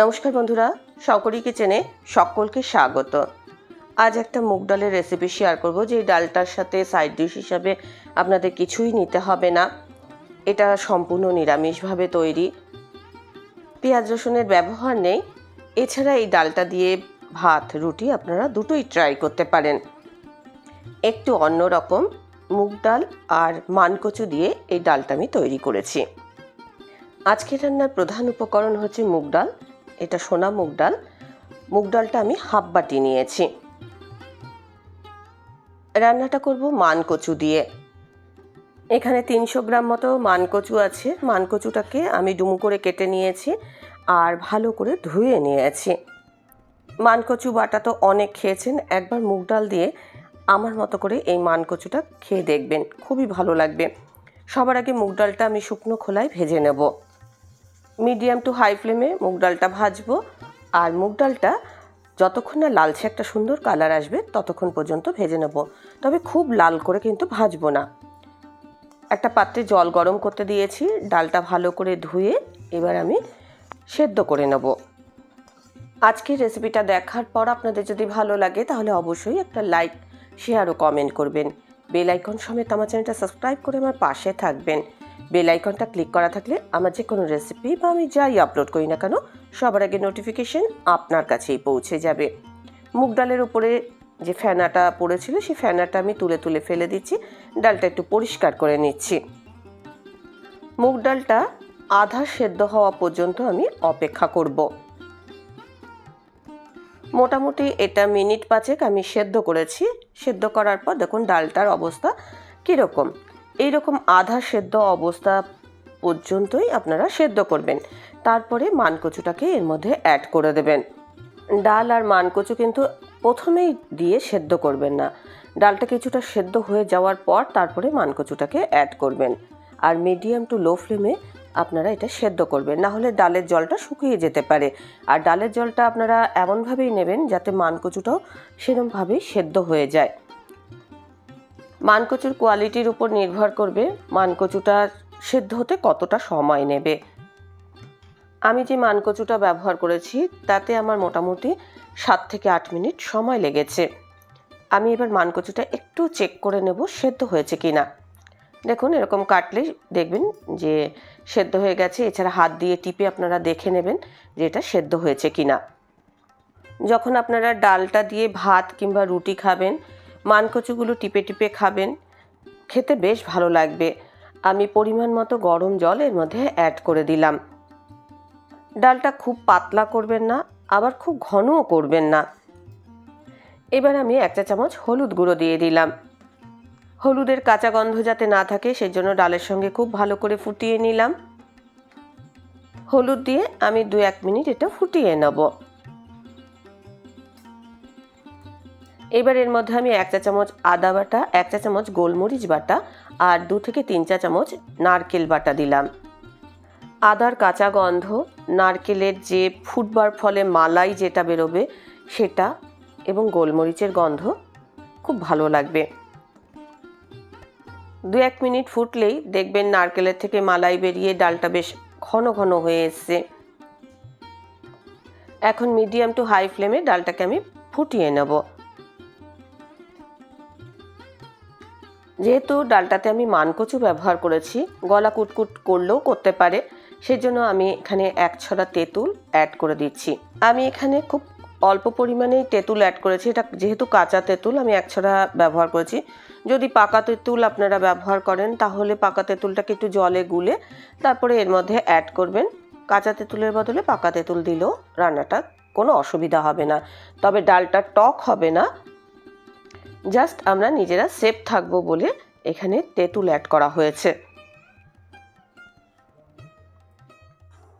নমস্কার বন্ধুরা শঙ্করী কিচেনে সকলকে স্বাগত। আজ একটা মুগ ডালের রেসিপি শেয়ার করব, যে ডালটার সাথে সাইড ডিশ হিসাবে আপনাদের কিছুই নিতে হবে না। এটা সম্পূর্ণ নিরামিষভাবে তৈরি। পেঁয়াজ রসুনের ব্যবহার নেই। এছাড়া এই ডালটা দিয়ে ভাত, রুটি আপনারা দুটোই ট্রাই করতে পারেন। একটু অন্যরকম মুগ ডাল আর মানকচু দিয়ে এই ডালটা আমি তৈরি করেছি। আজকের রান্নার প্রধান উপকরণ হচ্ছে মুগ ডাল। এটা সোনা মুগ ডাল। মুগ ডালটা আমি হাফ বাটি নিয়েছি। রান্নাটা করব মানকচু দিয়ে। এখানে তিনশো গ্রাম মতো মানকচু আছে। মানকচুটাকে আমি ডুমু করে কেটে নিয়েছি আর ভালো করে ধুয়ে নিয়েছি। মানকচু বাটা তো অনেক খেয়েছেন, একবার মুগ ডাল দিয়ে আমার মতো করে এই মানকচুটা খেয়ে দেখবেন, খুবই ভালো লাগবে। সবার আগে মুগ ডালটা আমি শুকনো খোলায় ভেজে নেব। মিডিয়াম টু হাই ফ্লেমে মুগ ডালটা ভাজবো। আর মুগ ডালটা যতক্ষণ না লালচে একটা সুন্দর কালার আসবে, ততক্ষণ পর্যন্ত ভেজে নেব। তবে খুব লাল করে কিন্তু ভাজবো না। একটা পাত্রে জল গরম করতে দিয়েছি, ডালটা ভালো করে ধুয়ে এবার আমি সেদ্ধ করে নেব। আজকের রেসিপিটা দেখার পর আপনাদের যদি ভালো লাগে, তাহলে অবশ্যই একটা লাইক, শেয়ার ও কমেন্ট করবেন। বেল আইকন সমেত আমার চ্যানেলটা সাবস্ক্রাইব করে আমার পাশে থাকবেন। বেল আইকনটা ক্লিক করা থাকলে আমার যে কোনো রেসিপি বা আমি যাই আপলোড করি না কেন, সবার আগে নোটিফিকেশন আপনার কাছেই পৌঁছে যাবে। মুগ ডালের উপরে যে ফ্যানাটা পড়েছিল, সেই ফ্যানাটা আমি তুলে তুলে ফেলে দিচ্ছি, ডালটা একটু পরিষ্কার করে নিচ্ছি। মুগ ডালটা আধা সেদ্ধ হওয়া পর্যন্ত আমি অপেক্ষা করব। মোটামুটি এটা মিনিট পাঁচেক আমি সেদ্ধ করেছি। সেদ্ধ করার পর দেখুন ডালটার অবস্থা কীরকম। এইরকম আধা সেদ্ধ অবস্থা পর্যন্তই আপনারা সেদ্ধ করবেন। তারপরে মানকচুটাকে এর মধ্যে অ্যাড করে দেবেন। ডাল আর মানকচু কিন্তু প্রথমেই দিয়ে সেদ্ধ করবেন না। ডালটা কিছুটা সেদ্ধ হয়ে যাওয়ার পর তারপরে মানকচুটাকে অ্যাড করবেন। আর মিডিয়াম টু লো ফ্লেমে আপনারা এটা সেদ্ধ করবেন। না হলে ডালের জলটা শুকিয়ে যেতে পারে। আর ডালের জলটা আপনারা এমনভাবেই নেবেন যাতে মানকচুটাও সেরমভাবেই সেদ্ধ হয়ে যায়। মানকচুর কোয়ালিটির উপর নির্ভর করবে মানকচুটা সেদ্ধ হতে কতটা সময় নেবে। আমি যে মানকচুটা ব্যবহার করেছি, তাতে আমার মোটামুটি সাত থেকে আট মিনিট সময় লেগেছে। আমি এবার মানকচুটা একটু চেক করে নেব সেদ্ধ হয়েছে কি না দেখুন, এরকম কাটলে দেখবেন যে সেদ্ধ হয়ে গেছে। এছাড়া হাত দিয়ে টিপে আপনারা দেখে নেবেন যে এটা সেদ্ধ হয়েছে কি না যখন আপনারা ডালটা দিয়ে ভাত কিংবা রুটি খাবেন মানকচুগুলো টিপে টিপে খাবেন। খেতে বেশ ভালো লাগবে। আমি পরিমাণ মতো গরম জল এর মধ্যে অ্যাড করে দিলাম। ডালটা খুব পাতলা করবেন না, আবার খুব ঘনও করবেন না। এবার আমি একটা চামচ হলুদ গুঁড়ো দিয়ে দিলাম। হলুদের কাঁচা গন্ধ যাতে না থাকে, সেজন্য ডালের সঙ্গে খুব ভালো করে ফুটিয়ে নিলাম। হলুদ দিয়ে আমি দু এক মিনিট এটা ফুটিয়ে নেব। এবার এর মধ্যে আমি এক চা চামচ আদা বাটা, এক চা চামচ গোলমরিচ বাটা আর দু থেকে তিন চা চামচ নারকেল বাটা দিলাম। আদার কাঁচা গন্ধ, নারকেলের যে ফুটবার ফলে মালাই যেটা বেরোবে সেটা এবং গোলমরিচের গন্ধ খুব ভালো লাগবে। দু এক মিনিট ফুটলেই দেখবেন নারকেলের থেকে মালাই বেরিয়ে ডালটা বেশ ঘন ঘন হয়ে এসছে। এখন মিডিয়াম টু হাই ফ্লেমে ডালটাকে আমি ফুটিয়ে নেব। যেহেতু ডালটাতে আমি মানকচু ব্যবহার করেছি, গলা কুটকুট করলেও করতে পারে, সেজন্য আমি এখানে এক ছড়া তেঁতুল অ্যাড করে দিচ্ছি। আমি এখানে খুব অল্প পরিমাণেই তেঁতুল অ্যাড করেছি, এটা যেহেতু কাঁচা তেঁতুল, আমি এক ছড়া ব্যবহার করেছি। যদি পাকা তেঁতুল আপনারা ব্যবহার করেন, তাহলে পাকা তেঁতুলটাকে একটু জলে গুলে তারপরে এর মধ্যে অ্যাড করবেন। কাঁচা তেঁতুলের বদলে পাকা তেঁতুল দিলেও রান্নাটা কোনো অসুবিধা হবে না। তবে ডালটা টক হবে না জাস্ট আমরা নিজেরা সেফ থাকব বলে এখানে তেঁতুল অ্যাড করা হয়েছে।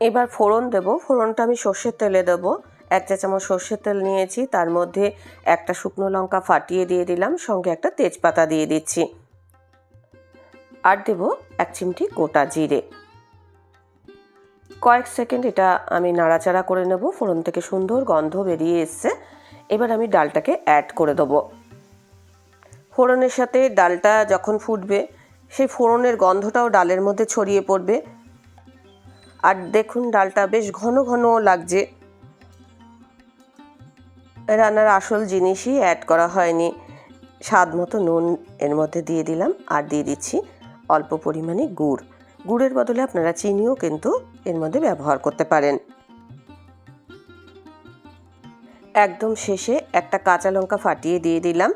এবার ফোড়ন দেব। ফোড়নটা আমি সর্ষের তেলে দেব। এক চা চামচ সর্ষের তেল নিয়েছি। তার মধ্যে একটা শুকনো লঙ্কা ফাটিয়ে দিয়ে দিলাম। সঙ্গে একটা তেজপাতা দিয়ে দিচ্ছি। আর দেব এক চিমটি গোটা জিরে। কয়েক সেকেন্ড এটা আমি নাড়াচাড়া করে নেব। ফোড়ন থেকে সুন্দর গন্ধ বেরিয়ে এসছে। এবার আমি ডালটাকে অ্যাড করে দেবো। ফোড়নের সাথে ডালটা যখন ফুটবে, সেই ফোড়নের গন্ধটাও ডালের মধ্যে ছড়িয়ে পড়বে। আর দেখুন, ডালটা বেশ ঘন ঘন লাগছে। রান্নার আসল জিনিসই অ্যাড করা হয়নি। স্বাদ মতো নুন এর মধ্যে দিয়ে দিলাম আর দিয়ে দিচ্ছি অল্প পরিমাণে গুড়। গুড়ের বদলে আপনারা চিনিও কিন্তু এর মধ্যে ব্যবহার করতে পারেন। একদম শেষে একটা কাঁচা লঙ্কা ফাটিয়ে দিয়ে দিলাম।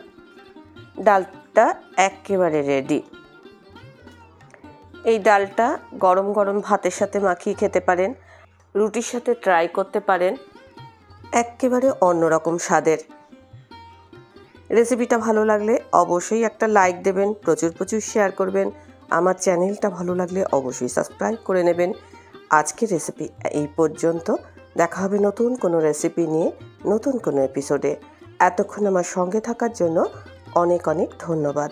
ডালটা একেবারে রেডি এই ডালটা গরম গরম ভাতের সাথে মাখিয়ে খেতে পারেন, রুটির সাথে ট্রাই করতে পারেন, একেবারে অন্যরকম স্বাদের। রেসিপিটা ভালো লাগলে অবশ্যই একটা লাইক দেবেন, প্রচুর প্রচুর শেয়ার করবেন। আমার চ্যানেলটা ভালো লাগলে অবশ্যই সাবস্ক্রাইব করে নেবেন। আজকের রেসিপি এই পর্যন্ত। দেখা হবে নতুন কোনো রেসিপি নিয়ে নতুন কোনো এপিসোডে এতক্ষণ আমার সঙ্গে থাকার জন্য অনেক অনেক ধন্যবাদ।